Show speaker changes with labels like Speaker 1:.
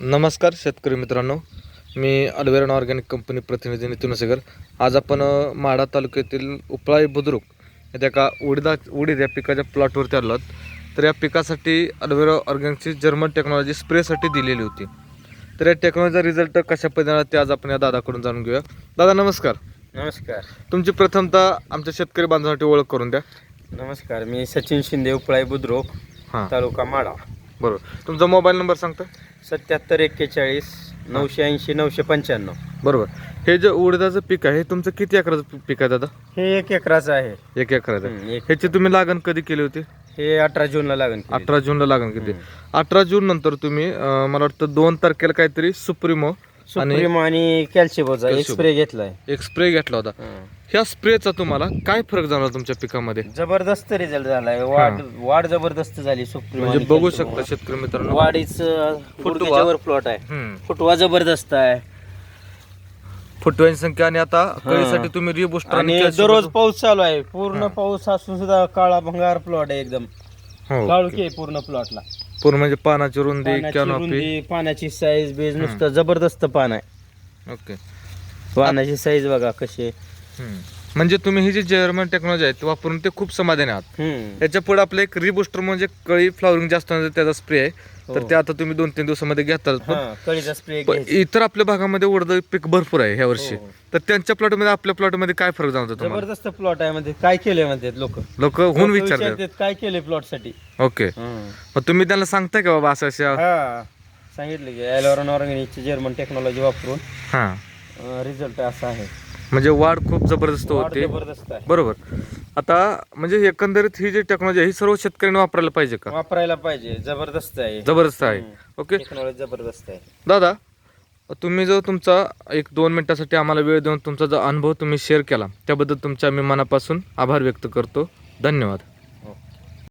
Speaker 1: नमस्कार शेतकरी मित्रांनो. मी अल्वेरन ऑर्गॅनिक कंपनी प्रतिनिधी नितीन सेगर आज आपण माढा तालुक्यातील उपळाई बुद्रुक येथे एका उडीदा उडीद या पिकाच्या प्लॉटवरती आलो आहोत. तर या पिकासाठी अल्वेरा ऑर्गॅनिकची जर्मन टेक्नॉलॉजी स्प्रेसाठी दिलेली होती. तर या टेक्नॉलॉजीचा रिझल्ट कशा पद्धतीने ते आज आपण या दादाकडून जाणून घेऊया. दादा नमस्कार.
Speaker 2: नमस्कार.
Speaker 1: तुमची प्रथमतः आमच्या शेतकरी बांधवासाठी ओळख करून द्या.
Speaker 2: नमस्कार. मी सचिन शिंदे उपळाई बुद्रुक
Speaker 1: हां.
Speaker 2: तालुका माडा
Speaker 1: बरोबर. तुमचा मोबाईल नंबर सांगता?
Speaker 2: सत्याहत्तर एक्केचाळीस नऊशे ऐंशी नऊशे पंच्याण्णव.
Speaker 1: बरोबर. हे जे उडीदाचं पीक आहे हे तुमचं किती एकराचं पीक आहे दादा?
Speaker 2: हे एक एकराचं आहे.
Speaker 1: एक एकराचं
Speaker 2: हम्म, एक-
Speaker 1: ह्याची तुम्ही लागण कधी केली होती?
Speaker 2: हे अठरा जूनला लागेल
Speaker 1: अठरा जूनला लागण किती अठरा जून नंतर तुम्ही अं, मला वाटतं दोन तारखेला काहीतरी सुप्रिमो
Speaker 2: सुप्रीम आणि कॅल्शिबोचा एक. स्प्रे घेतलाय.
Speaker 1: एक स्प्रे घेतला होता. ह्या स्प्रेचा तुम्हाला काय फरक जाणवला तुमच्या पिकामध्ये?
Speaker 2: जबरदस्त रिझल्ट झालाय. वाढ वाढ जबरदस्त झाली सुप्रीम
Speaker 1: म्हणजे बघू. शकता शेतकरी मित्रांनो.
Speaker 2: वाढीच फुटवावर प्लॉट आहे. फुटवा जबरदस्त आहे.
Speaker 1: फुटव्यांची संख्या आणि आता कळीसाठी तुम्ही रिबुस्टर
Speaker 2: आणि दररोज पाऊस चालू आहे. पूर्ण पाऊस असून सुद्धा काळा भंगार प्लॉट आहे एकदम.
Speaker 1: हो.
Speaker 2: काळुकी आहे पूर्ण प्लॉटला
Speaker 1: पूर्ण म्हणजे पानाची रुंदी
Speaker 2: पानाची
Speaker 1: कॅनॉपी
Speaker 2: रुंदी पानाची साईज बेज नुसतं जबरदस्त पान आहे
Speaker 1: ओके
Speaker 2: पानाची साईज बघा कशी आहे.
Speaker 1: हम्म. म्हणजे तुम्ही ही जी जर्मन टेक्नॉलॉजी आहे ती वापरून ते खूप समाधानी आहात.
Speaker 2: हम्म.
Speaker 1: याच्यापुढे आपलं एक रिबुस्टर म्हणजे कळी फ्लॉवरिंग जास्त होण्याचा त्याचा स्प्रे आहे. तर
Speaker 2: हो.
Speaker 1: ते आता तुम्ही दोन तीन दिवसामध्ये घेतात पण
Speaker 2: हा, कळीचा स्प्रे
Speaker 1: पण इतर आपल्या भागामध्ये उडद पीक भरपूर आहे ह्या वर्षी.
Speaker 2: हो.
Speaker 1: तर त्यांच्या प्लॉटमध्ये आपल्या प्लॉटमध्ये काय फरक जाणवतो तुम्हाला?
Speaker 2: जबरदस्त प्लॉट आहे मध्ये काय केलंय म्हणतात लोक?
Speaker 1: लोक होऊन विचारतात.
Speaker 2: काय केलंय प्लॉटसाठी?
Speaker 1: ओके. मग तुम्ही त्यांना सांगताय का बाबा असं अशा
Speaker 2: हा. सांगितलं की ॲलोरॉन ऑर्गॅनिकची जर्मन टेक्नॉलॉजी वापरून
Speaker 1: हा.
Speaker 2: रिझल्ट असा आहे.
Speaker 1: म्हणजे वाढ खूप जबरदस्त
Speaker 2: वाढ
Speaker 1: होते.
Speaker 2: जबरदस्त आहे.
Speaker 1: बरोबर. आता म्हणजे एकंदरीत ही जी टेक्नॉलॉजी आहे ही सर्व शेतकऱ्यांनी वापरायला पाहिजे का?
Speaker 2: वापरायला पाहिजे. जबरदस्त आहे.
Speaker 1: जबरदस्त आहे. ओके.
Speaker 2: टेक्नॉलॉजी जबरदस्त आहे.
Speaker 1: दादा तुम्ही जो तुमचा एक दोन मिनिटासाठी आम्हाला वेळ देऊन तुमचा जो अनुभव तुम्ही शेअर केला त्याबद्दल तुमच्या मी मनापासून आभार व्यक्त करतो. धन्यवाद.